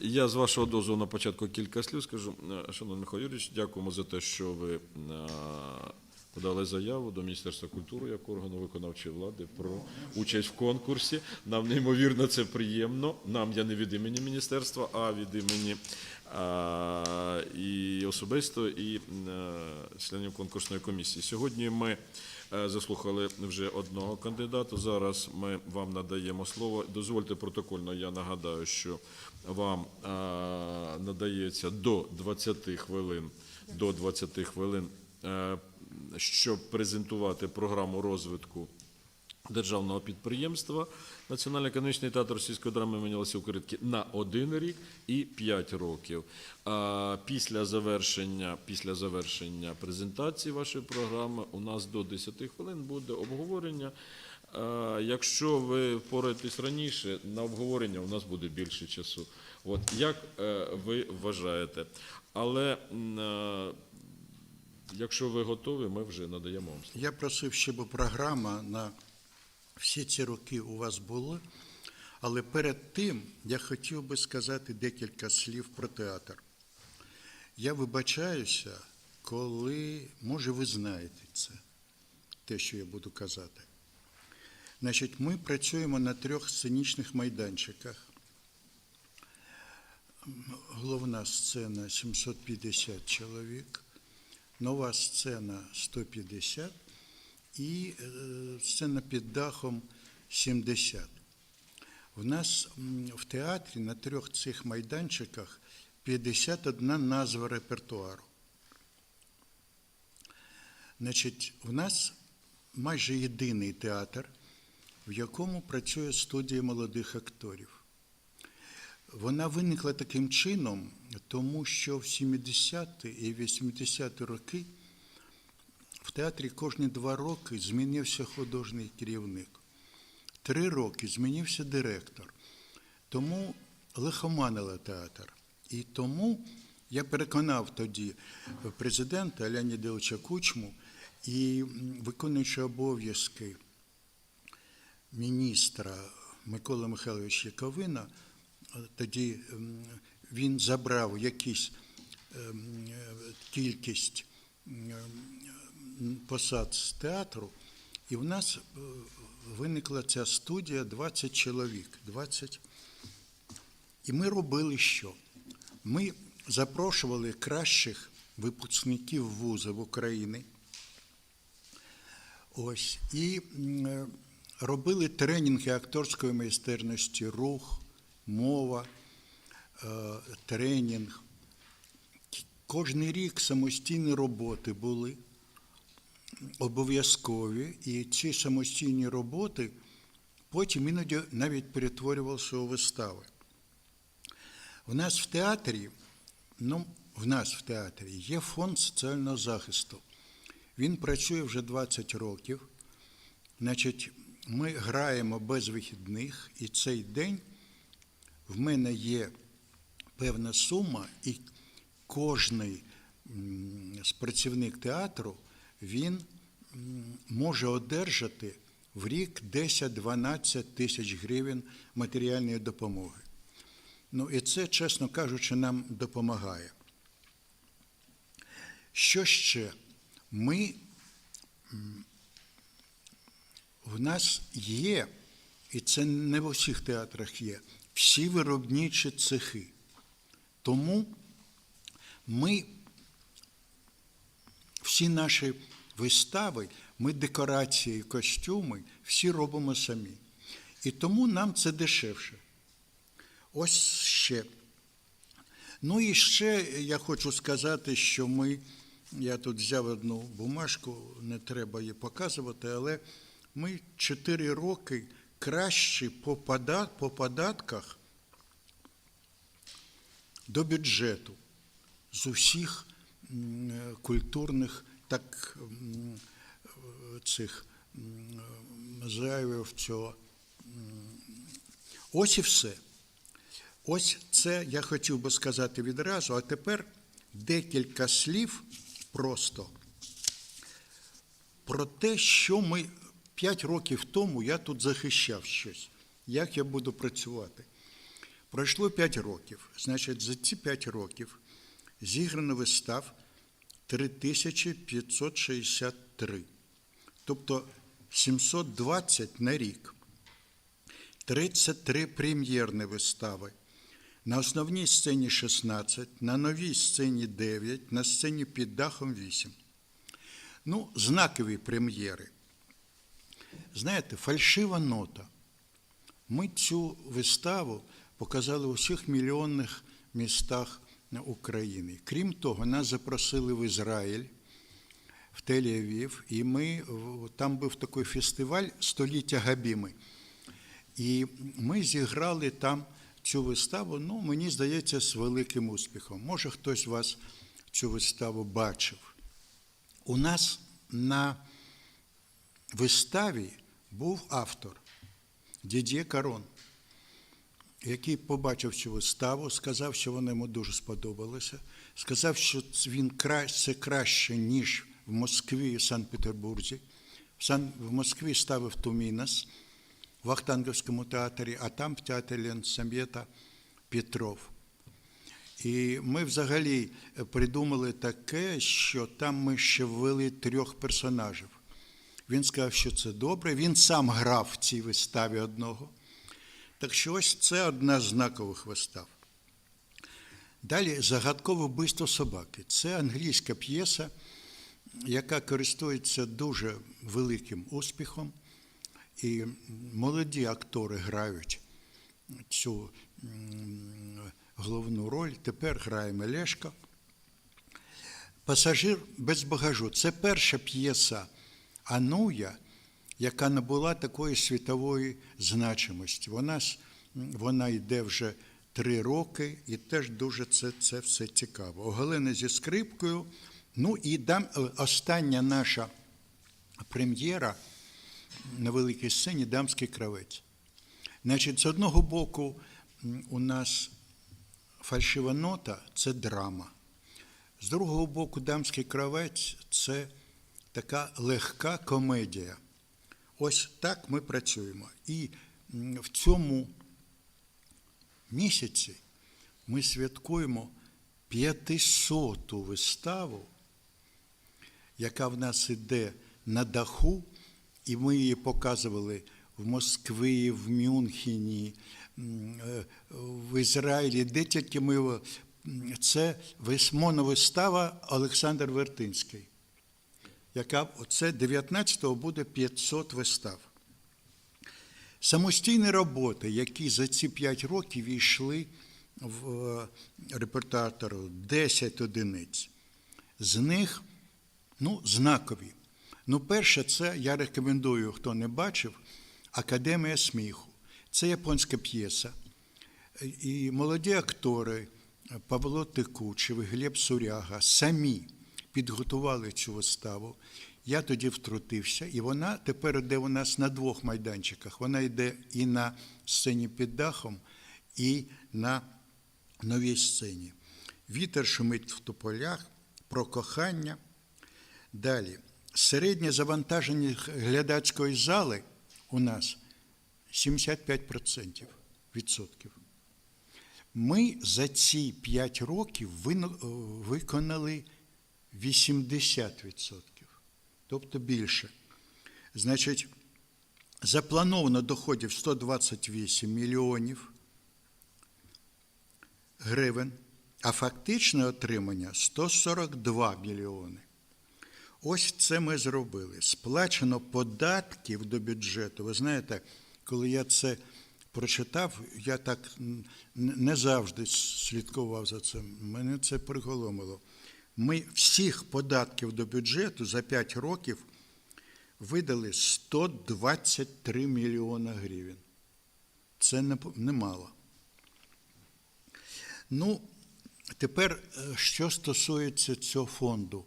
Я з вашого дозволу на початку кілька слів скажу. Е, Шановний Михайло Юрійович, дякуємо за те, що ви е, подали заяву до Міністерства культури як органу виконавчої влади про участь в конкурсі. Нам неймовірно це приємно. Нам я не від імені міністерства, а від імені і особисто, і е, членів конкурсної комісії. Сьогодні ми заслухали вже одного кандидата. Зараз ми вам надаємо слово. Дозвольте протокольно, я нагадаю, що вам е, надається до 20 хвилин, до 20 хвилин, е, щоб презентувати програму розвитку державного підприємства Національний економічний театр російської драми імені Лесі Укритки на один рік і 5 років. А після завершення, після завершення презентації вашої програми у нас до 10 хвилин буде обговорення. Якщо ви впораєтесь раніше, на обговорення у нас буде більше часу. От як е, ви вважаєте? Але е, якщо ви готові, ми вже надаємо вам слово. Я просив, щоб програма на всі ці роки у вас була, але перед тим я хотів би сказати декілька слів про театр. Я вибачаюся, коли, може, ви знаєте це, те, що я буду казати. Значить, ми працюємо на трьох сценічних майданчиках. Головна сцена 750 чоловік, нова сцена 150 і е, сцена під дахом 70. В нас в театрі на трьох цих майданчиках 51 назва репертуару. Значить, в нас майже єдиний театр, в якому працює студія молодих акторів. Вона виникла таким чином, тому що в 70-ті і 80-ті роки в театрі кожні два роки змінився художній керівник. Три роки змінився директор. Тому лихоманила театр. І тому я переконав тоді президента Леоніда Кучму і виконуючи обов'язки міністра Микола Михайловича Яковина, тоді він забрав якісь ем, кількість м, м, посад з театру, і в нас е, виникла ця студія 20 чоловік. 20. І ми робили що? Ми запрошували кращих випускників вузів України. Ось, і е, робили тренінги акторської майстерності, рух, мова, е, тренінг. Кожний рік самостійні роботи були обов'язкові, і ці самостійні роботи потім іноді навіть перетворювалися у вистави. В нас в театрі, ну, в нас в театрі є фонд соціального захисту. Він працює вже 20 років. Значить, ми граємо без вихідних, і цей день в мене є певна сума, і кожний працівник театру він може одержати в рік 10-12 тисяч гривень матеріальної допомоги. Ну і це, чесно кажучи, нам допомагає. Що ще? Ми в нас є, і це не в усіх театрах є, всі виробничі цехи. Тому ми всі наші вистави, ми декорації, костюми, всі робимо самі. І тому нам це дешевше. Ось ще. Ну і ще я хочу сказати, що ми, я тут взяв одну бумажку, не треба її показувати, але ми 4 роки кращі по, податках до бюджету з усіх е, культурних так е, цих м, зайвів цього. Ось і все. Ось це я хотів би сказати відразу, а тепер декілька слів просто про те, що ми п'ять років тому я тут захищав щось, як я буду працювати. Пройшло 5 років. Значить, за ці 5 років зіграно вистав 3563. Тобто 720 на рік. 33 прем'єрні вистави. На основній сцені 16, на новій сцені 9, на сцені під дахом 8. Ну, знакові прем'єри. Знаєте, фальшива нота. Ми цю виставу показали у всіх мільйонних містах України. Крім того, нас запросили в Ізраїль, в Тель-Авів, і ми там був такий фестиваль Століття Габіми. І ми зіграли там цю виставу, ну, мені здається, з великим успіхом. Може, хтось з вас цю виставу бачив. У нас на виставі був автор Дідє Карон, який побачив цю виставу, сказав, що вона йому дуже сподобалася, сказав, що він це краще, ніж в Москві і Санкт-Петербурзі. В, в Москві ставив Тумінас в Ахтанговському театрі, а там в театрі Ленсам'єта Петров. І ми взагалі придумали таке, що там ми ще ввели трьох персонажів. Він сказав, що це добре. Він сам грав в цій виставі одного. Так що ось це одна з знакових вистав. Далі загадкове вбивство собаки. Це англійська п'єса, яка користується дуже великим успіхом. І молоді актори грають цю головну роль. Тепер грає Мелешко. Пасажир без багажу. Це перша п'єса Ануя, яка набула такої світової значимості. Вона, вона йде вже три роки і теж дуже це, це все цікаво. Оголена зі скрипкою. Ну і дам, е, остання наша прем'єра на великій сцені Дамський кравець. Значить, з одного боку, у нас фальшива нота це драма. З другого боку, дамський кравець це така легка комедія. Ось так ми працюємо. І в цьому місяці ми святкуємо 500-ту виставу, яка в нас іде на даху, і ми її показували в Москві, в Мюнхені, е, в Ізраїлі, де тільки ми. Це вис- моновистава Олександр Вертинський, яка оце 19-го буде 500 вистав. Самостійні роботи, які за ці 5 років війшли в е, репертатору 10 одиниць. З них ну, знакові. Ну, перше, це я рекомендую, хто не бачив, Академія сміху. Це японська п'єса. І молоді актори Павло Текучев, Глеб Суряга самі підготували цю виставу. Я тоді втрутився, і вона тепер йде у нас на двох майданчиках. Вона йде і на сцені під дахом, і на новій сцені. Вітер шумить в тополях, про кохання. Далі. Середнє завантаження глядацької зали у нас 75% відсотків. Ми за ці 5 років е, виконали 80%, тобто більше. Значить, заплановано доходів 128 мільйонів гривень, а фактичне отримання 142 мільйони. Ось це ми зробили. Сплачено податків до бюджету. Ви знаєте, коли я це прочитав, я так не завжди слідкував за цим. Мене це приголомило. Ми всіх податків до бюджету за 5 років видали 123 мільйона гривень. Це немало. Ну, тепер, е, що стосується цього фонду.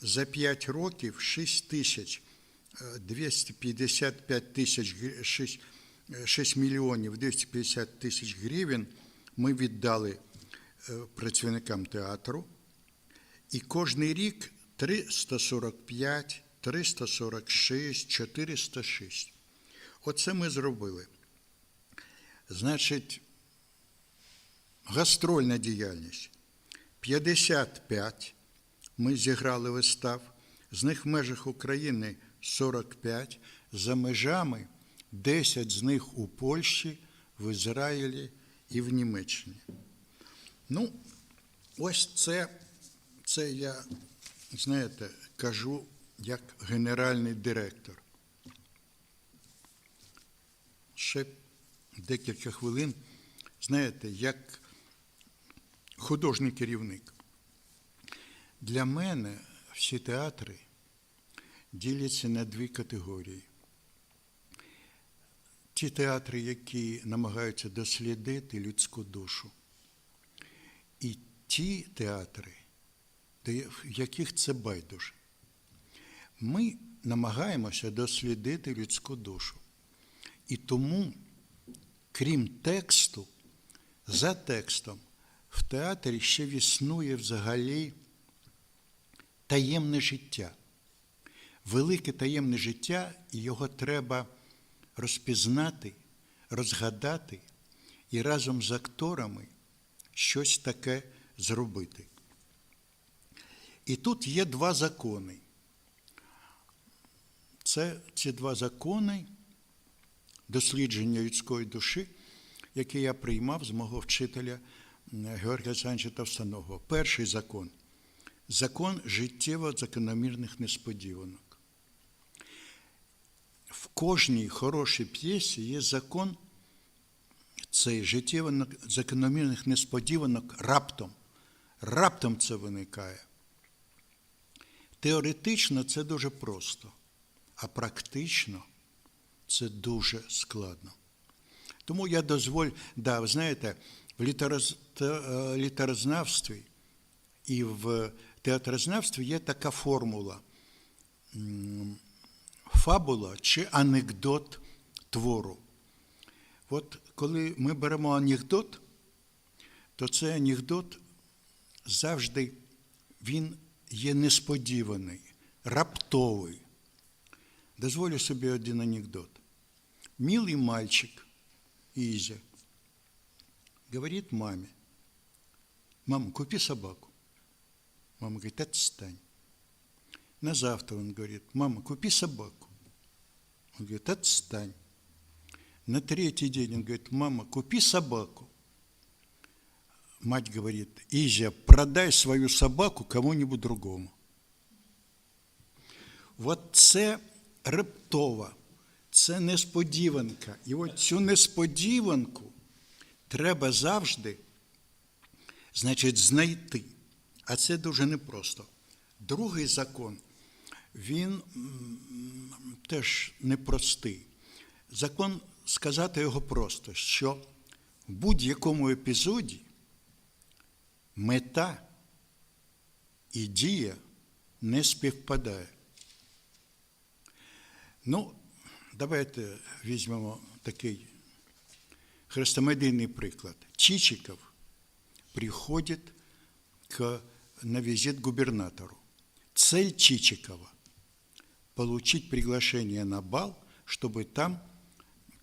За 5 років 6 тисяч е, 255 тисяч, гр- 6, е, 6 мільйонів 250 тисяч гривень ми віддали е, працівникам театру. І кожний рік 345, 346, 406. Оце ми зробили. Значить, гастрольна діяльність. 55 ми зіграли вистав, з них в межах України 45, за межами 10 з них у Польщі, в Ізраїлі і в Німеччині. Ну, ось це, це я, знаєте, кажу як генеральний директор. Ще декілька хвилин, знаєте, як художній керівник. Для мене всі театри діляться на дві категорії. Ті театри, які намагаються дослідити людську душу, і ті театри, яких це байдуже. Ми намагаємося дослідити людську душу. І тому, крім тексту, за текстом в театрі ще існує взагалі таємне життя. Велике таємне життя, і його треба розпізнати, розгадати і разом з акторами щось таке зробити. І тут є два закони. Це ці два закони дослідження людської душі, які я приймав з мого вчителя Георгія Олександровича Товстаного. Перший закон закон життєво закономірних несподіванок. В кожній хорошій п'єсі є закон цей життєво закономірних несподіванок раптом. Раптом це виникає. Теоретично це дуже просто, а практично це дуже складно. Тому я дозволю, да, ви знаєте, в літероз- е, літерознавстві і в театрознавстві є така формула фабула чи анекдот твору. От коли ми беремо анекдот, то цей анекдот завжди він є несподіваний, раптовий. Дозволю собі один анекдот. Милый мальчик, Изя, говорит маме, мама, купи собаку. Мама говорит, отстань. На завтра он говорит, мама, купи собаку. Он говорит, отстань. На третий день он говорит, мама, купи собаку. Мать говорит, Изя, продай свою собаку кому-нибудь другому. От це рептова, це несподіванка. І от цю несподіванку треба завжди, значить, знайти. А це дуже непросто. Другий закон, він теж непростий. Закон, сказати його просто, що в будь-якому епізоді мета і дія не співпадає. Ну, давайте візьмемо такий хрестомедийный приклад. Чичиков приходит к, на визит к губернатору. Цель Чичикова – получить приглашение на бал, чтобы там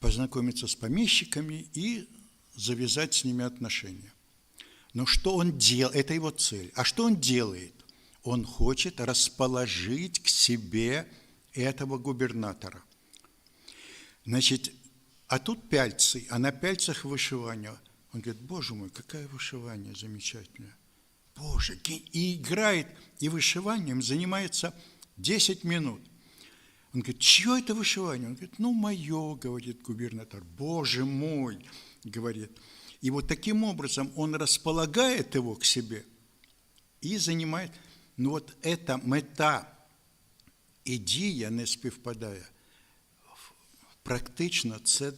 познакомиться с помещиками и завязать с ними отношения. Но что он делает? Это его цель. А что он делает? Он хочет расположить к себе этого губернатора. Значит, а тут пяльцы, а на пяльцах вышивание. Он говорит, боже мой, какое вышивание замечательное. Боже, и играет, и вышиванием занимается 10 минут. Он говорит, чье это вышивание? Он говорит, ну, мое, говорит губернатор. Боже мой, говорит. И вот таким образом он располагает его к себе і занимает. Ну от эта мета і дія не співпадає. Практично це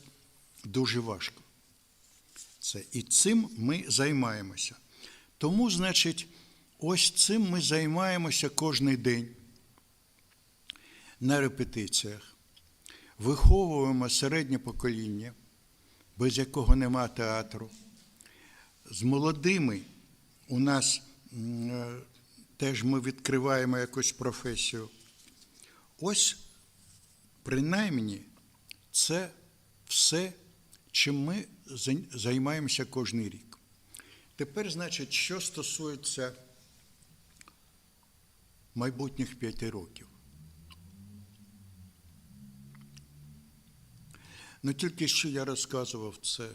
дуже важко. Це, і цим ми займаємося. Тому, значить, ось цим ми займаємося кожен день на репетиціях. Виховуємо середнє покоління, без якого нема театру. З молодими у нас е, теж ми відкриваємо якусь професію. Ось, принаймні, це все, чим ми займаємося кожен рік. Тепер, значить, що стосується майбутніх п'яти років. Ну, тільки що я розказував це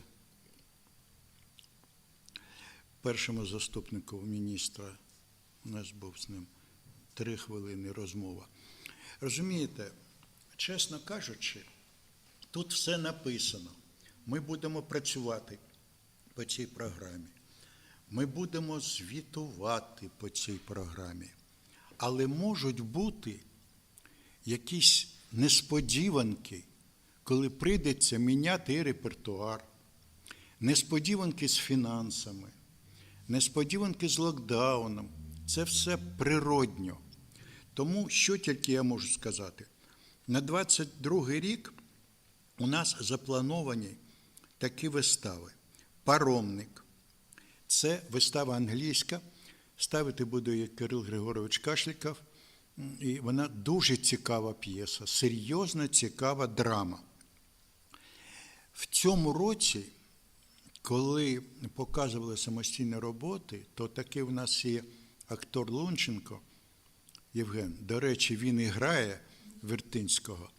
першому заступнику міністра. У нас був з ним три хвилини розмова. Розумієте, чесно кажучи, тут все написано. Ми будемо працювати по цій програмі. Ми будемо звітувати по цій програмі. Але можуть бути якісь несподіванки, коли прийдеться міняти і репертуар, несподіванки з фінансами, несподіванки з локдауном. Це все природньо. Тому що тільки я можу сказати? На 22 рік у нас заплановані такі вистави. Паромник. Це вистава англійська. Ставити буде Кирил Григорович Кашліков. І вона дуже цікава п'єса, серйозна, цікава драма. В цьому році, коли показували самостійні роботи, то таки в нас є актор Лунченко Євген. До речі, він і грає Вертинського.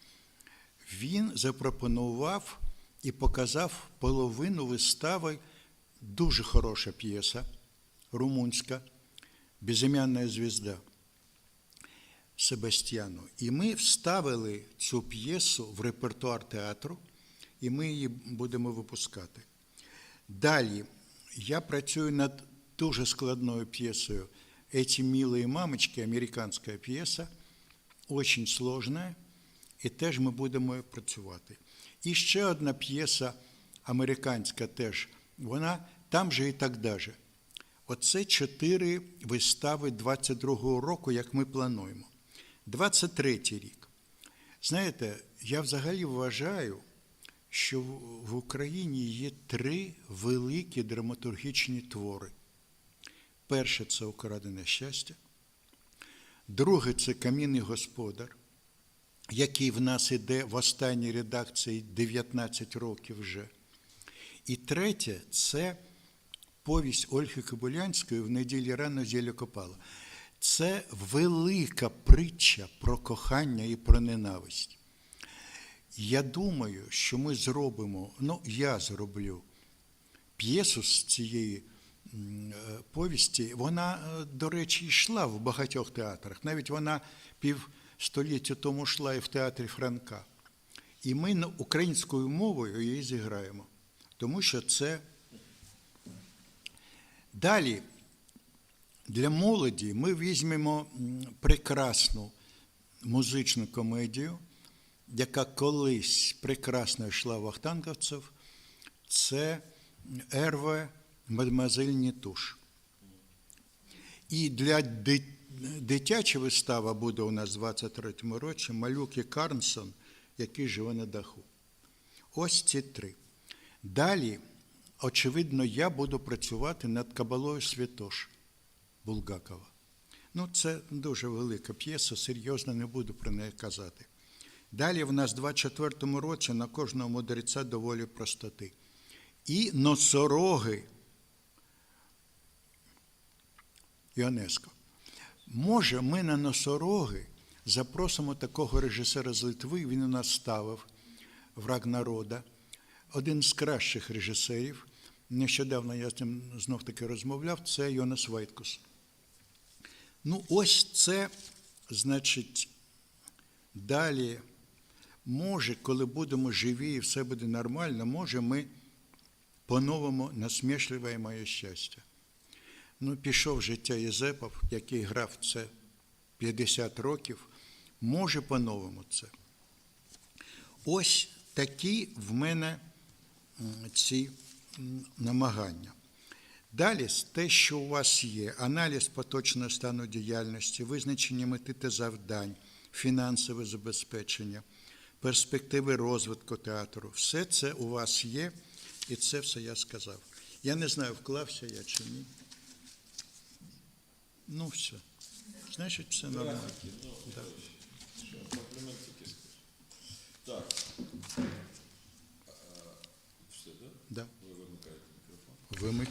Він запропонував і показав половину вистави. Дуже хороша п'єса румунська, безім'янна звізда Себастьяну. І ми вставили цю п'єсу в репертуар театру, і ми її будемо випускати. Далі я працюю над дуже складною п'єсою «Эти милые мамочки, американська п'єса, дуже сложна, і теж ми будемо працювати. І ще одна п'єса американська теж, вона там же і так далі. Оце чотири вистави 22-го року, як ми плануємо. 23-й рік. Знаєте, я взагалі вважаю, що в Україні є три великі драматургічні твори. Перше це Украдене щастя. Друге це Камінний господар, який в нас іде в останній редакції 19 років вже. І третє це повість Ольги Кобилянської в неділі рано зілля копала. Це велика притча про кохання і про ненависть. Я думаю, що ми зробимо, ну, я зроблю п'єсу з цієї повісті. Вона, до речі, йшла в багатьох театрах. Навіть вона півстоліття тому йшла і в театрі Франка. І ми українською мовою її зіграємо, тому що це. Далі для молоді ми візьмемо прекрасну музичну комедію, яка колись прекрасно йшла в вахтанговців. Це Ерве Мадемуазель Нітуш. І для дитяча вистава буде у нас в 23-му році Малюк і Карнсон, який живе на даху. Ось ці три. Далі, очевидно, я буду працювати над Кабалою Святош Булгакова. Ну, це дуже велика п'єса, серйозно не буду про неї казати. Далі в нас в 24-му році на кожного мудреця доволі простоти. І носороги Іонеско. Може, ми на носороги запросимо такого режисера з Литви, він у нас ставив враг народа, один з кращих режисерів. Нещодавно я з ним знов таки розмовляв, це Йонас Вайткус. Ну, ось це, значить, далі, може, коли будемо живі і все буде нормально, може, ми по-новому насмішливе моє щастя. Ну, пішов життя Єзепов, який грав це 50 років, може по-новому це. Ось такі в мене ці намагання. Далі те, що у вас є, аналіз поточного стану діяльності, визначення мети та завдань, фінансове забезпечення, перспективи розвитку театру, все це у вас є, і це все я сказав. Я не знаю, вклався я чи ні. Ну, все. Значить, все нормально. Так. Так. Все, так? Да. Ви вимикаєте мікрофон. Вимик.